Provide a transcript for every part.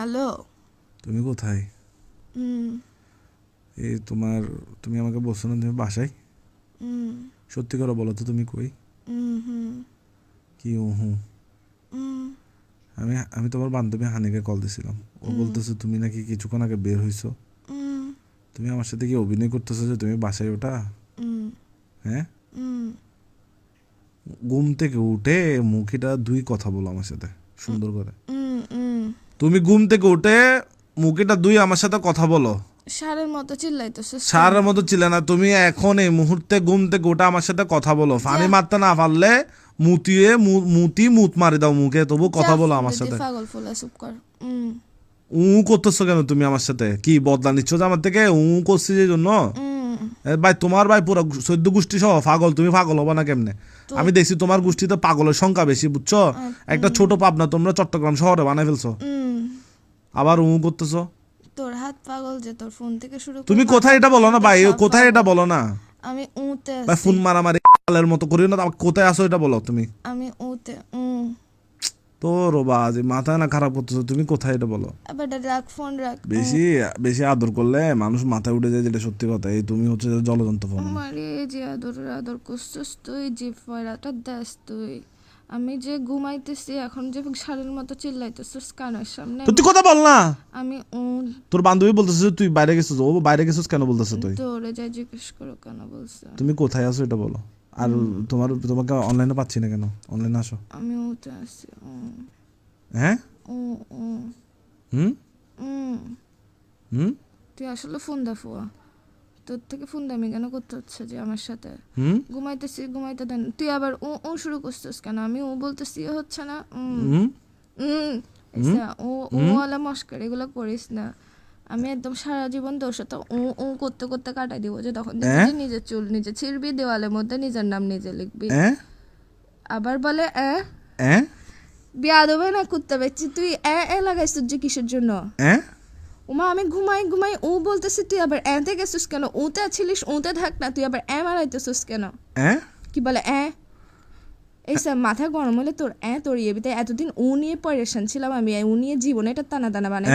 Hello. তুমি কোথায়? হুম এই তোমার তুমি আমাকে বলছো না তুমি বাসায়? হুম সত্যি করে বলো তো তুমি কই? হুম হুম। কি ও হুম। আমি আমি তোমার বান্ধবী হানিকে কল দিছিলাম। ও বলতেছে তুমি নাকি কিছুক্ষণ আগে বের হইছো? তুমি আমার সাথে কি অভিনয় করতেছো যে তুমি বাসায় ওটা হুম হ্যাঁ? ঘুম থেকে উঠে মুখিটা দুই কথা বলো আমার সাথে সুন্দর করে। তুমি ঘুম থেকে উঠে মুখিটা দুই আমার সাথে কথা বলো। সারের মতো চিল্লাইতেছে সারের মতো ছিল না তুমি এখন এই মুহূর্তে ঘুম থেকে উঠে আমার সাথে কথা বলো। ফানি মারতে না পারলে মুতিয়ে মুতি মুত মারি দাও মুখে তবু কথা বলো আমার সাথে। পাগল ফোলা চুপ কর। উ করতেছো কেন তুমি আমার সাথে? কি বদলা নিচ্ছ যে আমার থেকে? উ করছি যে জন্য? ভাই তোমার ভাই পুরো চোদ্দ গোষ্ঠী সহ পাগল তুমি পাগল হবা না কেমনে? আমি দেখছি তোমার গোষ্ঠীতে পাগলের সংখ্যা বেশি বুঝছ? একটা ছোট পাবনা তোমরা চট্টগ্রাম শহরে বানাই ফেলছো। আবার উ করতেছো তোর হাত পাগল যে তোর ফোন থেকে শুরু তুমি কোথায় এটা বলো না ভাই? কোথায় এটা বলো না? আমি উতে ভাই ফোন মারামারি এর মতো করিও না। কোথায় আসো এটা বলো তুমি। আমি উতে উম। তোর বাজ মাথা না খারাপ করতেছো। তুমি কোথায় এটা বলো? রাখ ফোন রাখ। বেশি বেশি আদর করলে মানুষ মাথায় উঠে যায় যেটা সত্যি কথা। এই তুমি হচ্ছে যে জলযন্ত্র ফোন আমারে যে আদর আদর করছিস তুই যে ফয়রাটা দাস তুই। আমি যে ঘুমাইতেছি এখন যে শাড়ির মতো চিল্লাইতেছিস কানের সামনে তুই কথা বল না। আমি তোর বান্ধবী বলতেছে তুই বাইরে গেছিস ও বাইরে গেছিস কেন বলতেছে তুই? তোরে যাই জিজ্ঞেস করো কেন বলছে? তুমি কোথায় আছো এটা বলো। আর তোমার তোমাকে অনলাইনে পাচ্ছি না কেন? অনলাইনে আসো। আমি উতে আছি হ্যাঁ? ও উম, হুম? উম। হুম? তুই আসলে ফোন দা ফুয়া। তোর থেকে ফোন দামি কেন করতে হচ্ছে যে আমার সাথে? ঘুমাইতেছি ঘুমাইতে দেন। তুই আবার ও ও শুরু করছিস কেন? আমি ও বলতেছি হচ্ছে না আচ্ছা, ও ও ওয়ালা মস্কার এগুলো করিস না। আমি একদম সারা জীবন তোর সাথে ও ও করতে করতে কাটাই দিব যে তখন দেখবি নিজের চুল নিজে ছিড়বি দেওয়ালের মধ্যে নিজের নাম নিজে লিখবি। হ্যাঁ আবার বলে হ্যাঁ বিয়া দেবে না কুত্তা বেচছি তুই এ এ লাগাইছিস যে কিসের জন্য? ওমা আমি ঘুমাই ঘুমাই ও বলতেছি তুই আবার এতে গেছিস কেন? ওতে ছিলিস ওতে থাক না তুই আবার এ মারাইতেছিস কেন? হ্যাঁ কি বলে এ? এই সব মাথা গরম হলে তোর এ তরিয়ে তাই এতদিন ও নিয়ে পরেশান ছিলাম আমি ও নিয়ে জীবনে এটা টানা টানা বানাই?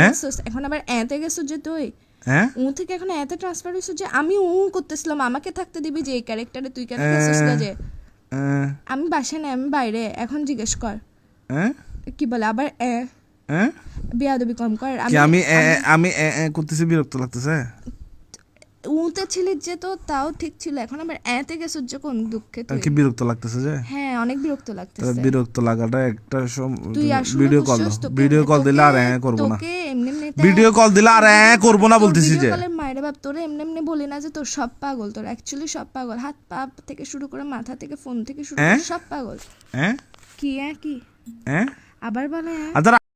এখন আবার এতে গেছিস যে তুই? হ্যাঁ ও থেকে এখন এতে ট্রান্সফার হয়েছে যে আমি ও করতেছিলাম আমাকে থাকতে দিবি যে এই ক্যারেক্টারে তুই কেন গেছিস না যে? আমি বাসায় না আমি বাইরে এখন জিজ্ঞেস কর। হ্যাঁ কি বলে আবার এ? হ্যাঁ বিয়াদবি কম কর কি আমি আমি করতেছি বিরক্ত লাগতেছে? উতে ছিলি যে তো তাও ঠিক ছিল। এখন আবার এতে দুঃখে তুই কি বিরক্ত লাগতেছে যে? হ্যাঁ অনেক বিরক্ত লাগতেছে। বিরক্ত লাগাটা একটা তুই ভিডিও কল ভিডিও কল দিলে আর হ্যাঁ করব না। তোকে এমনি এমনি ভিডিও কল দিলে আর হ্যাঁ করব না বলতেছি যে। কলের মায়ের বাপ তোরে এমনি এমনি বলি না যে তোর সব পাগল। তোর অ্যাকচুয়ালি সব পাগল। হাত পা থেকে শুরু করে মাথা থেকে ফোন থেকে শুরু করে হ্যাঁ? সব পাগল। হ্যাঁ? কি হ্যাঁ কি হ্যাঁ? আবার বলে হ্যাঁ। আচ্ছা